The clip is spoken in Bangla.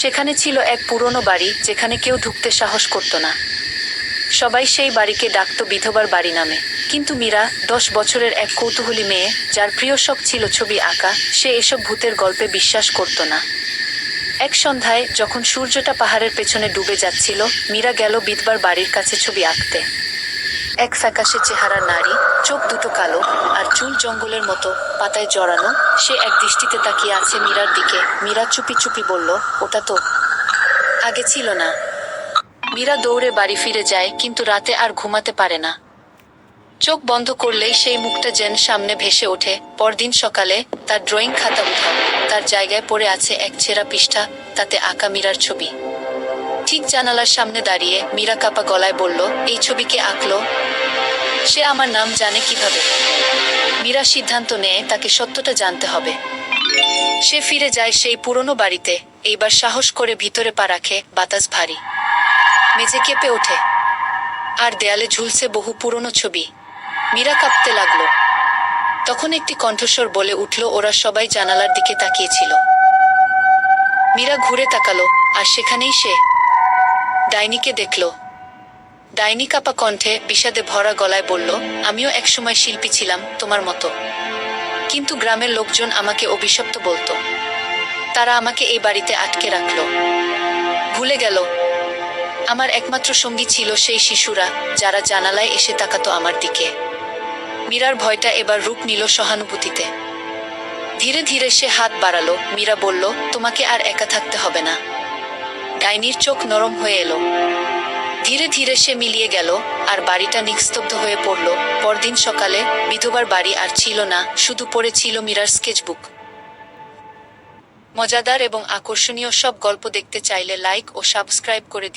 সেখানে ছিল এক পুরনো বাড়ি যেখানে কেউ ঢুকতে সাহস করত না। সবাই সেই বাড়িকে ডাকত বিধবার বাড়ি নামে। কিন্তু মীরা, দশ বছরের এক কৌতূহলী মেয়ে, যার প্রিয় শখ ছিল ছবি আঁকা, সে এসব ভূতের গল্পে বিশ্বাস করত না। এক সন্ধ্যায় যখন সূর্যটা পাহাড়ের পেছনে ডুবে যাচ্ছিল, মীরা গেল বিধবার বাড়ির কাছে ছবি আঁকতে। এক ফ্যাকাশে চেহারা নারী, চোখ দুটো কালো চুল জঙ্গলের মতো পাতায় জড়ানো, সে এক দৃষ্টিতে তাকিয়ে আছে মীরার দিকে। মীরা চুপি চুপি বলল, ওটা তো আগে ছিল না। মীরা দৌড়ে বাড়ি ফিরে যায়, কিন্তু রাতে আর ঘুমাতে পারে না। চোখ বন্ধ করলেই সেই মুখটা যেন সামনে ভেসে ওঠে। পরদিন সকালে তার ড্রয়িং খাতা উঠাও। তার জায়গায় পড়ে আছে এক ছেঁড়া পৃষ্ঠা, তাতে আঁকা মীরার ছবি। ঠিক জানালার সামনে দাঁড়িয়ে মীরা কাপা গলায় বলল, এই ছবিকে আঁকলো? সে আমার নাম জানে কীভাবে? মীরা সিদ্ধান্ত নেয় তাকে সত্যটা জানতে হবে। সে ফিরে যায় সেই পুরনো বাড়িতে। এইবার সাহস করে ভিতরে পা রাখে, বাতাস ভারী। মেঝে কেঁপে ওঠে। আর দেয়ালে ঝুলছে বহু পুরনো ছবি। মীরা কাঁপতে লাগল। তখন একটি কণ্ঠস্বর বলে উঠল, ওরা সবাই জানালার দিকে তাকিয়েছিল। মীরা ঘুরে তাকালো, আর সেখানেই সে ডাইনিকে দেখল। ডাইনি কাপা কণ্ঠে বিষাদে ভরা গলায় বলল, আমিও একসময় শিল্পী ছিলাম, তোমার মতো। কিন্তু গ্রামের লোকজন আমাকে অভিশপ্ত বলতো। তারা আমাকে এই বাড়িতে আটকে রাখল। ভুলে গেল। আমার একমাত্র সঙ্গী ছিল সেই শিশুরা, যারা জানালায় এসে তাকাতো আমার দিকে। মীরার ভয়টা এবার রূপ নিল সহানুভূতিতে। ধীরে ধীরে সে হাত বাড়ালো। মীরা বলল, তোমাকে আর একা থাকতে হবে না। ডাইনির চোখ নরম হয়ে এলো। ধীরে ধীরে সে মিলিয়ে গেল, আর বাড়িটা নিস্তব্ধ হয়ে পড়ল। পরদিন সকালে বিধবার বাড়ি আর ছিল না, শুধু পড়েছিল মীরার স্কেচবুক। মজাদার এবং আকর্ষণীয় সব গল্প দেখতে চাইলে লাইক ও সাবস্ক্রাইব করে